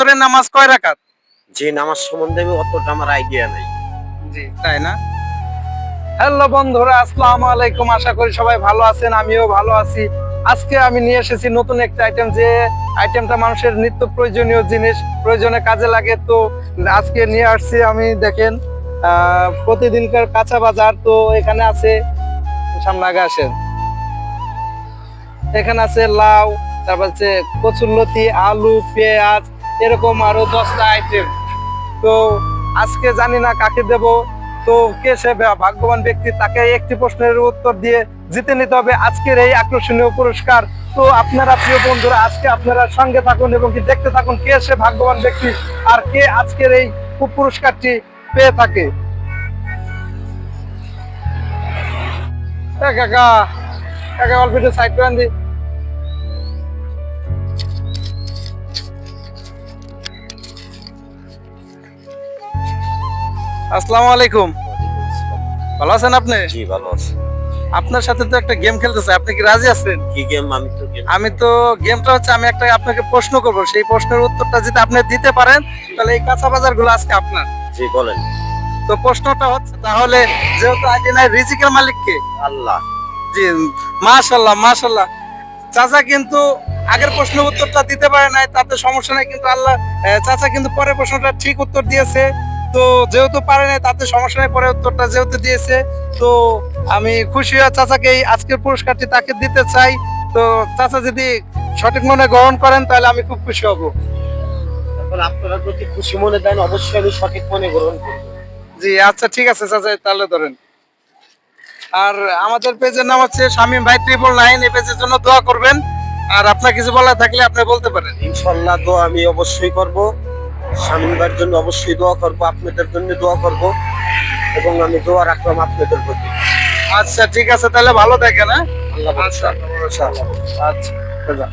ফজরের নামাজ কয় রাকাত? যে নামাজ সম্বন্ধে আমি অতটা আমার আইডিয়া নাই। জি তাই না? হ্যালো বন্ধুরা আসসালামু আলাইকুম। আশা করি সবাই ভালো আছেন আমিও ভালো আছি। আজকে আমি নিয়ে এসেছি নতুন একটা আইটেম যে আইটেমটা মানুষের নিত্য প্রয়োজনীয় জিনিস প্রয়োজনে কাজে লাগে। তো আজকে নিয়ে আসছি আমি দেখেন প্রতিদিনকার কাঁচা বাজার। তো এখানে আছে সামনে আগে আসেন। এখানে আছে লাউ তারপর আছে কচুরলতি আলু পেঁয়াজ এরকম আরও দশটা আইটেম তো আজকে জানি না কাকে দেব। তো কে সে ভাগ্যবান ব্যক্তি, তাকে একটি প্রশ্নের উত্তর দিয়ে জিতে নিতে হবে আজকের এই আকর্ষণীয় পুরস্কার। তো আপনারা প্রিয় বন্ধুরা, আজকে আপনারা সঙ্গে থাকুন এবং কি দেখতে থাকুন কে সে ভাগ্যবান ব্যক্তি আর কে আজকের এই পুরস্কারটি পেয়ে থাকে। কাকা কাকা, অল্প সাইড করে দি আসসালামু আলাইকুম। ভালো আছেন আপনি? জি ভালো আছে। আপনার সাথে তো একটা গেম খেলতে চাই আপনি কি রাজি আছেন? কি গেম আমি তো আমি তো গেমটা হচ্ছে আমি একটা আপনাকে প্রশ্ন করব সেই প্রশ্নের উত্তরটা যদি আপনি দিতে পারেন তাহলে এই কাঁচা বাজারগুলো আজকে আপনার। জি বলেন। তো প্রশ্নটা হচ্ছে তাহলে যেহেতু আইডি নাই রিজিকের মালিক কে আল্লাহ। জি মাশাল্লাহ মাশাল্লাহ চাচা কিন্তু আগের প্রশ্নের উত্তরটা দিতে পারে নাই তাতে সমস্যা নাই কিন্তু আল্লাহ চাচা কিন্তু পরের প্রশ্নটা ঠিক উত্তর দিয়েছে। তো যেহেতু পারে নাই তাতে সমস্যা নাই পরের উত্তরটা যেহেতু দিয়েছে তো আমি খুশি হয়ে চাচাকে এই আজকের পুরস্কারটি তাকে দিতে চাই। তো চাচা যদি সঠিক মনে গ্রহণ করেন তাহলে আমি খুব খুশি হব। এখন আপনারা প্রতি খুশি মনে দেন অবশ্যই আমি সঠিক মনে গ্রহণ করব। জি আচ্ছা ঠিক আছে চাচা তাহলে ধরেন। আর আমাদের পেজের নাম হচ্ছে শামীম ভাই ট্রিপল নাইন এই পেজের জন্য দোয়া করবেন। আর আপনার কিছু বলা থাকলে আপনি বলতে পারেন। ইনশাল্লাহ দোয়া আমি অবশ্যই করব। স্বামীবার জন্য অবশ্যই দোয়া করব আপনাদের জন্য দোয়া করব এবং আমি দোয়া রাখলাম আপনাদের প্রতি। আচ্ছা ঠিক আছে তাহলে ভালো দেখেন হ্যাঁ? আল্লাহ আচ্ছা আচ্ছা আচ্ছা